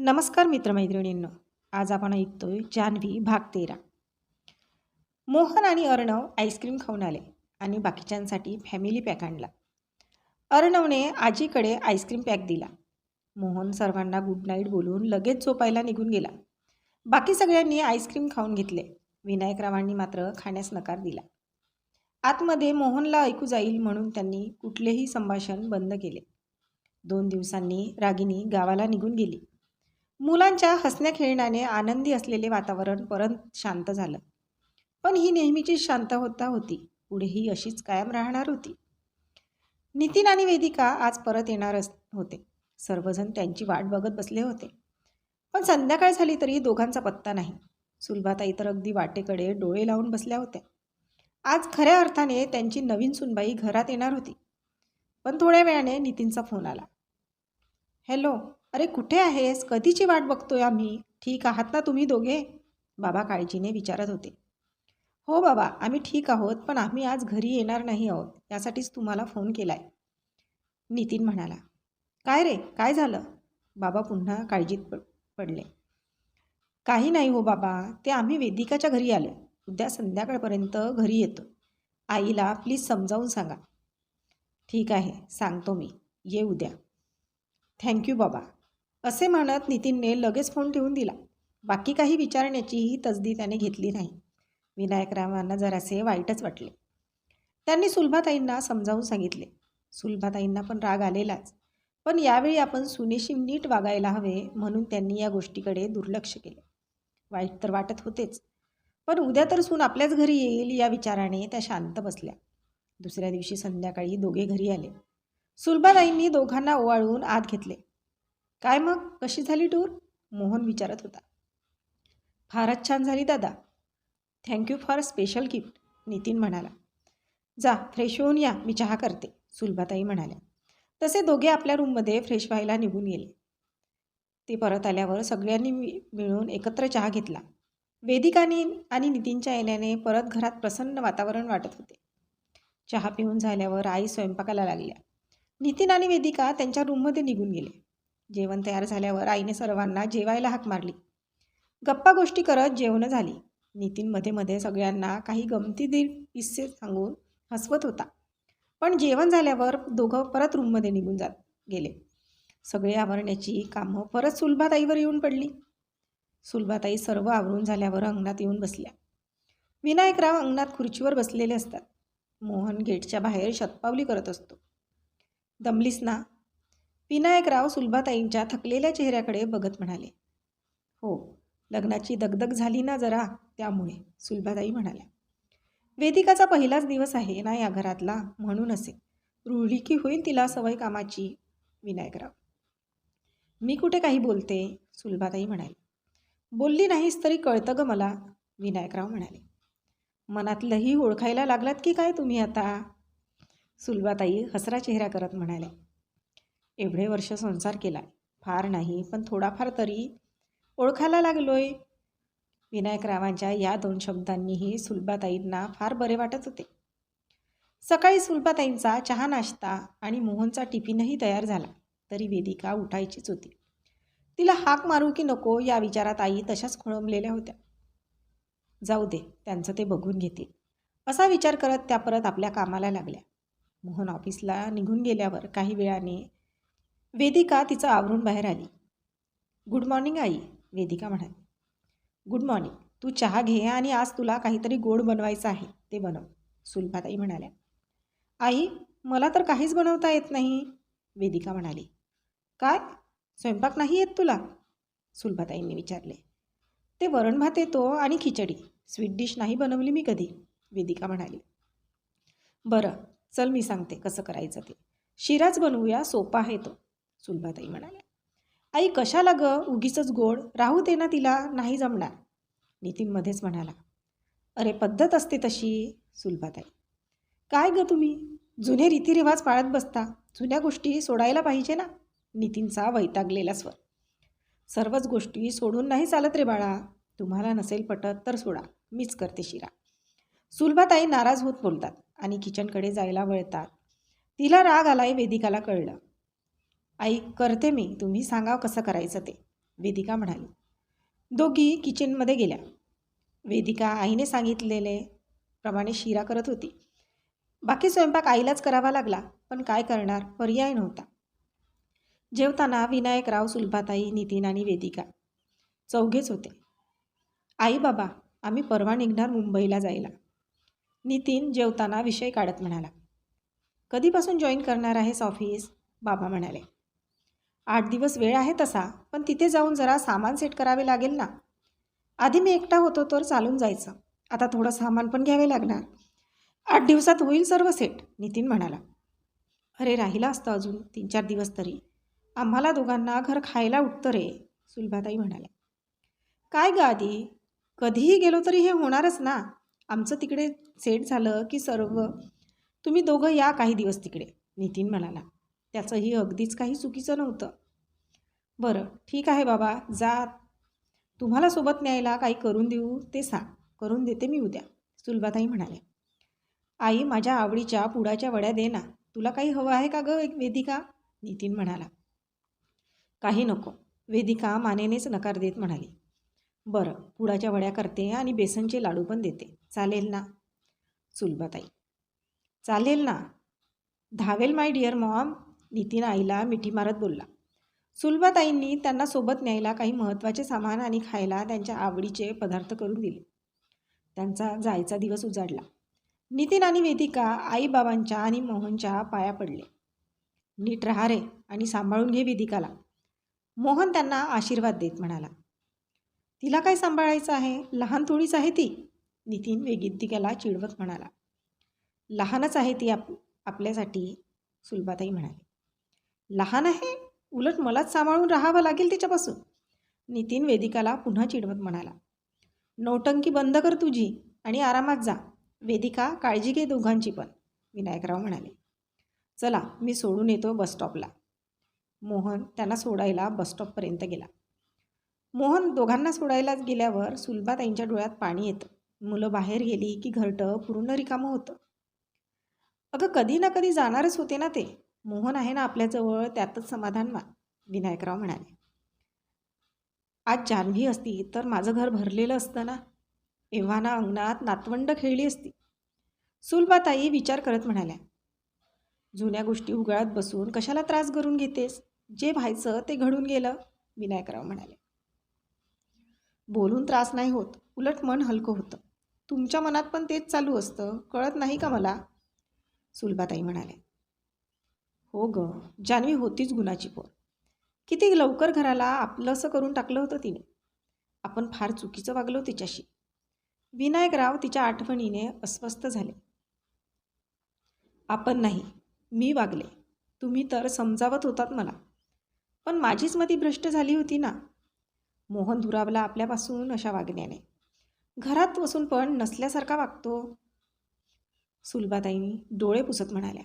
नमस्कार मित्रमैत्रिणींनो आज आपण ऐकतोय जान्हवी भाग तेरा. मोहन आणि अर्णव आईस्क्रीम खाऊन आले आणि बाकीच्यांसाठी फॅमिली पॅक आणला. अर्णवने आजीकडे आईस्क्रीम पॅक दिला. मोहन सर्वांना गुड नाईट बोलून लगेच झोपायला निघून गेला. बाकी सगळ्यांनी आईस्क्रीम खाऊन घेतले. विनायकरावांनी मात्र खाण्यास नकार दिला. आतमध्ये मोहनला ऐकू जाईल म्हणून त्यांनी कुठलेही संभाषण बंद केले. दोन दिवसांनी रागिनी गावाला निघून गेली. मुलांच्या हसण्या खेळण्याने आनंदी असलेले वातावरण परत शांत झालं. पण ही नेहमीची होता होती. पुढेही अशीच कायम राहणार होती. नितीन आणि वेदिका आज परत येणारच होते. सर्वजण त्यांची वाट बघत बसले होते. पण संध्याकाळ झाली तरी दोघांचा पत्ता नाही. सुलभाताई तर अगदी वाटेकडे डोळे लावून बसल्या होत्या. आज खऱ्या अर्थाने त्यांची नवीन सुनबाई घरात येणार होती. पण थोड्या वेळाने नितीनचा फोन आला. हॅलो अरे कुठे आहेस? कधीची वाट बघतोय आम्ही? ठीक आहात ना तुम्ही दोघे? बाबा काळजीने विचारत होते. हो बाबा आम्ही ठीक आहोत पण आम्ही आज घरी येणार नाही आहोत यासाठीच तुम्हाला फोन केलाय. नितीन म्हणाला. काय रे? काय झालं? बाबा पुन्हा काळजीत प पडले. काही नाही हो बाबा ते आम्ही वेदिकाच्या घरी आलो. उद्या संध्याकाळपर्यंत घरी येतो. आईला प्लीज समजावून सांगा. ठीक आहे सांगतो मी. ये उद्या. थँक्यू बाबा. असे म्हणत नितीनने लगेच फोन ठेवून दिला. बाकी काही विचारण्याचीही तसदी त्याने घेतली नाही. विनायकरावांना जरासे वाईटच वाटले. त्यांनी सुलभाताईंना समजावून सांगितले. सुलभाताईंना पण राग आलेलाच. पण यावेळी आपण सुनेशी नीट वागायला हवे म्हणून त्यांनी या गोष्टीकडे दुर्लक्ष केले. वाईट तर वाटत होतेच. पण उद्या तर सून आपल्याच घरी येईल या विचाराने त्या शांत बसल्या. दुसऱ्या दिवशी संध्याकाळी दोघे घरी आले. सुलभाताईंनी दोघांना ओवाळून आत घेतले. काय मग? कशी झाली टूर मोहन विचारत होता. फारच छान झाली दादा. Thank you for special gift Nitin म्हणाला. जा फ्रेश होऊन या मी चहा करते सुलभाताई म्हणाल्या. तसे दोघे आपल्या रूममध्ये फ्रेश व्हायला निघून गेले. ते परत आल्यावर सगळ्यांनी मि मिळून एकत्र चहा घेतला. वेदिकानी आणि नितीनच्या येण्याने परत घरात प्रसन्न वातावरण वाटत होते. चहा पिऊन झाल्यावर आई स्वयंपाकाला लागल्या. नितीन आणि वेदिका त्यांच्या रूममध्ये निघून गेले. जेवण तयार झाल्यावर आईने सर्वांना जेवायला हाक मारली. गप्पा गोष्टी करत जेवणं झाली. नितीन मध्ये मध्ये सगळ्यांना काही गमतीशीर किस्से सांगून हसवत होता. पण जेवण झाल्यावर दोघं परत रूममध्ये निघून जात गेले. सगळे आवरण्याची कामं परत सुलभाताईवर येऊन पडली. सुलभाताई सर्व आवरून झाल्यावर अंगणात येऊन बसल्या. विनायकराव अंगणात खुर्चीवर बसलेले असतात. मोहन गेटच्या बाहेर शतपावली करत असतो. दमलीस ना? विनायकराव सुलभाताईंच्या थकलेल्या चेहऱ्याकडे बघत म्हणाले हो लग्नाची दगदग झाली ना जरा त्यामुळे सुलभाताई म्हणाल्या. वेदिकाचा पहिलाच दिवस आहे ना या घरातला म्हणून असे. रुळली होईल तिला सवय कामाची विनायकराव मी कुठे काही बोलते सुलभाताई म्हणाली. बोलली नाहीस तरी कळतं ग मला विनायकराव म्हणाले. मनातलंही ओळखायला लागलात की काय तुम्ही आता? सुलभाताई हसरा चेहरा करत म्हणाल्या. एवढे वर्ष संसार केला फार नाही पण थोडाफार तरी ओळखायला लागलोय. विनायकरावांच्या या दोन शब्दांनीही सुलभाताईंना फार बरे वाटत होते. सकाळी सुलभाताईंचा चहा नाश्ता आणि मोहनचा टिफिनही तयार झाला तरी वेदिका उठायचीच होती. तिला हाक मारू की नको या विचारात आई तशाच खोळंबलेल्या होत्या. जाऊ दे त्यांचं ते बघून घेतील. असा विचार करत त्या परत आपल्या कामाला लागल्या. मोहन ऑफिसला निघून गेल्यावर काही वेळाने वेदिका तिचं आवरून बाहेर आली. गुड मॉर्निंग आई वेदिका म्हणाली. Good morning. तू चहा घे आणि आज तुला काहीतरी गोड बनवायचं आहे ते बनव सुलभाताई म्हणाल्या. आई मला तर काहीच बनवता येत नाही वेदिका म्हणाली. काय? स्वयंपाक नाही येत तुला? सुलभाताईंनी विचारले. ते वरण भात येतो आणि खिचडी. स्वीट डिश नाही बनवली मी कधी वेदिका म्हणाली. बरं चल मी सांगते कसं करायचं ते. शिराच बनवूया सोपा आहे तो. सुलभाताई म्हणाल्या. आई कशाला ग? उगीच गोड. राहू दे ना तिला. नाही जमणार. नितीन मध्येच म्हणाला. अरे पद्धत असते तशी सुलभाताई काय ग तुम्ही? जुने रीतिरिवाज पाळत बसता. जुन्या गोष्टी सोडायला पाहिजे ना. नितीनचा वैतागलेला स्वर. सर्वच गोष्टी सोडून नाही चालत रे बाळा. तुम्हाला नसेल पटत तर सोडा. मीच करते शिरा. सुलभाताई नाराज होत बोलतात आणि किचनकडे जायला वळतात. तिला राग आलाय वेदिकाला कळलं. आई करते मी. तुम्ही सांगा कसं करायचं ते. वेदिका म्हणाली. दोघी किचनमध्ये गेल्या. वेदिका आईने सांगितलेले प्रमाणे शिरा करत होती. बाकी स्वयंपाक आईलाच करावा लागला पण काय करणार? पर्याय नव्हता. जेवताना विनायकराव सुलभाताई नितीन आणि वेदिका चौघेच होते. आई बाबा आम्ही परवा निघणार मुंबईला जायला. नितीन जेवताना विषय काढत म्हणाला. कधीपासून जॉईन करणार आहेस ऑफिस बाबा म्हणाले. आठ दिवस वेळ आहे तसा पण तिथे जाऊन जरा सामान सेट करावे लागेल ना? आधी मी एकटा होतो तर चालून जायचं. आता थोडं सामान पण घ्यावे लागणार. आठ दिवसात होईल सर्व सेट नितीन म्हणाला. अरे राहिला असतं अजून तीन चार दिवस तरी. आम्हाला दोघांना घर खायला उठतं रे सुलभाताई म्हणाल्या. काय ग आधी? कधीही गेलो तरी हे होणारच ना? आमचं तिकडे सेट झालं की सर्व. तुम्ही दोघं या काही दिवस तिकडे नितीन म्हणाला. त्याचंही अगदीच काही चुकीचं नव्हतं. बरं ठीक आहे बाबा जा. तुम्हाला सोबत न्यायला काही करून देऊ ते सांग. करून देते मी उद्या सुलभाताई म्हणाले आई माझ्या आवडीच्या पुडाच्या वड्या दे ना. तुला काही हवं आहे का गं वेदिका? नितीन म्हणाला. काही नको. वेदिका मानेनेच नकार देत म्हणाली. बरं पुडाच्या वड्या करते आणि बेसनचे लाडू पण देते. चालेल ना? सुलभाताई. चालेल ना? धावेल माय डिअर मॉम. नितीन आईला मिठी मारत बोलला. सुलभाताईंनी त्यांना सोबत न्यायला काही महत्त्वाचे सामान आणि खायला त्यांच्या आवडीचे पदार्थ करून दिले. त्यांचा जायचा दिवस उजाडला. नितीन आणि वेदिका आईबाबांच्या आणि मोहनच्या पाया पडले. नीट राहा रे आणि सांभाळून घे वेदिकाला. मोहन त्यांना आशीर्वाद देत म्हणाला. तिला काय सांभाळायचं आहे? लहान थोडीच आहे ती? नितीन वेदिकाला चिडवत म्हणाला. लहानच आहे ती आप आपल्यासाठी सुलभाताई म्हणाली. लहान आहे? उलट मलाच सांभाळून राहावं लागेल तिच्यापासून. नितीन वेदिकाला पुन्हा चिडवत म्हणाला. नौटंकी बंद कर तुझी आणि आरामात जा. वेदिका काळजी घे दोघांची पण विनायकराव म्हणाले. चला मी सोडून येतो बसस्टॉपला मोहन त्यांना सोडायला बसस्टॉपपर्यंत गेला. मोहन दोघांना सोडायला गेल्यावर सुलभाताईंच्या डोळ्यात पाणी येतं. मुलं बाहेर गेली की घरटं पूर्ण रिकामं होतं. अगं कधी ना कधी जाणारच होते ना ते. मोहन आहे ना आपल्याजवळ त्यातच समाधान मान विनायकराव म्हणाले. आज जान्हवी असती तर माझं घर भरलेलं असतं ना? एव्हाना अंगणात नातवंड खेळली असती. सुलभाताई विचार करत म्हणाल्या जुन्या गोष्टी उगाळत बसून कशाला त्रास करून घेतेस? जे व्हायचं ते घडून गेलं विनायकराव म्हणाले. बोलून त्रास नाही होत उलट मन हलकं होतं. तुमच्या मनात पण तेच चालू असतं कळत नाही का मला? सुलभाताई म्हणाले हो ग. जान्हवी होतीच गुणाची पोर. किती लवकर घराला आपलंसं करून टाकलं होतं तिने. आपण फार चुकीचं वागलो तिच्याशी. विनायकराव तिच्या आठवणीने अस्वस्थ झाले. आपण नाही मी वागले. तुम्ही तर समजावत होतात मला. पण माझीच मती भ्रष्ट झाली होती ना. मोहन दुरावला आपल्यापासून अशा वागण्याने. घरात बसून पण नसल्यासारखा वागतो. सुलभाताईंनी डोळे पुसत म्हणाल्या.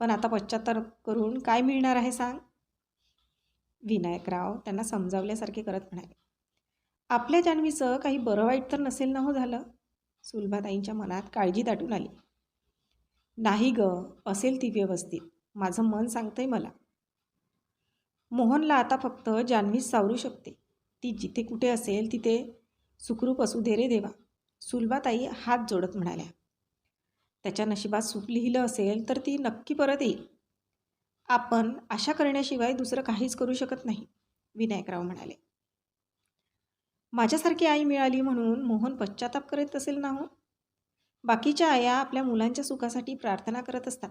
पण आता पश्चात्तर करून काय मिळणार आहे सांग? विनायकराव त्यांना समजावल्यासारखे करत म्हणाले. आपल्या जान्हवीचं काही बरं वाईट तर नसेल ना हो झालं? सुलभाताईंच्या मनात काळजी दाटून आली. नाही ग असेल ती व्यवस्थित. माझं मन सांगतंय मला. मोहनला आता फक्त जान्हवीच सावरू शकते. ती जिथे कुठे असेल तिथे सुखरूप असू दे रे देवा. सुलभाताई हात जोडत म्हणाल्या. त्याच्या नशिबात सुख लिहिलं असेल तर ती नक्की परत येईल. आपण आशा करण्याशिवाय दुसरं काहीच करू शकत नाही विनायकराव म्हणाले. माझ्यासारखी आई मिळाली म्हणून मोहन पश्चाताप करत असेल ना हो? बाकीच्या आया आपल्या मुलांच्या सुखासाठी प्रार्थना करत असतात.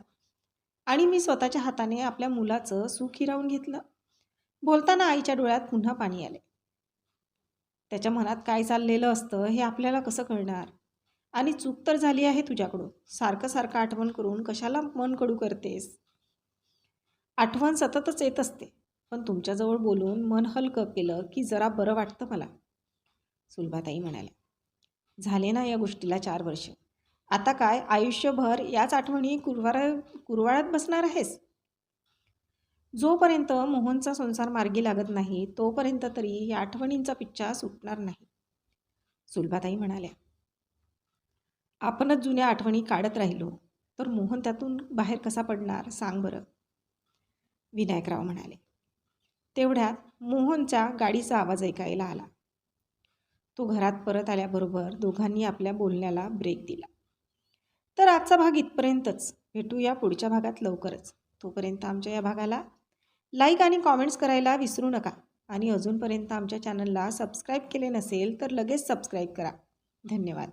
आणि मी स्वतःच्या हाताने आपल्या मुलाचं सुख हिरावून घेतलं. बोलताना आईच्या डोळ्यात पुन्हा पाणी आले. त्याच्या मनात काय चाललेलं असतं हे आपल्याला कसं कळणार? आणि चूक तर झाली आहे तुझ्याकडून. सारखं सारखं आठवण करून कशाला मन कडू करतेस? आठवण सततच येत असते पण तुमच्याजवळ बोलून मन हलकं केलं की जरा बरं वाटतं मला. सुलभाताई म्हणाल्या झाले ना या गोष्टीला चार वर्ष. आता काय आयुष्यभर याच आठवणी कुरवार कुरवाळ्यात बसणार आहेस? जोपर्यंत मोहनचा संसार मार्गी लागत नाही तोपर्यंत तरी या आठवणींचा पिच्छा सुटणार नाही. सुलभाताई म्हणाल्या आपणच जुन्या आठवणी काढत राहिलो तर मोहन त्यातून बाहेर कसा पडणार सांग बरं. विनायकराव म्हणाले. तेवढ्यात मोहनच्या गाडीचा आवाज ऐकायला आला. तो घरात परत आल्याबरोबर दोघांनी आपल्या बोलण्याला ब्रेक दिला. तर आजचा भाग इथपर्यंतच. भेटूया पुढच्या भागात लवकरच. तोपर्यंत आमच्या या भागाला लाईक आणि कॉमेंट्स करायला विसरू नका. आणि अजूनपर्यंत आमच्या चॅनलला सबस्क्राईब केले नसेल तर लगेच सबस्क्राईब करा. धन्यवाद.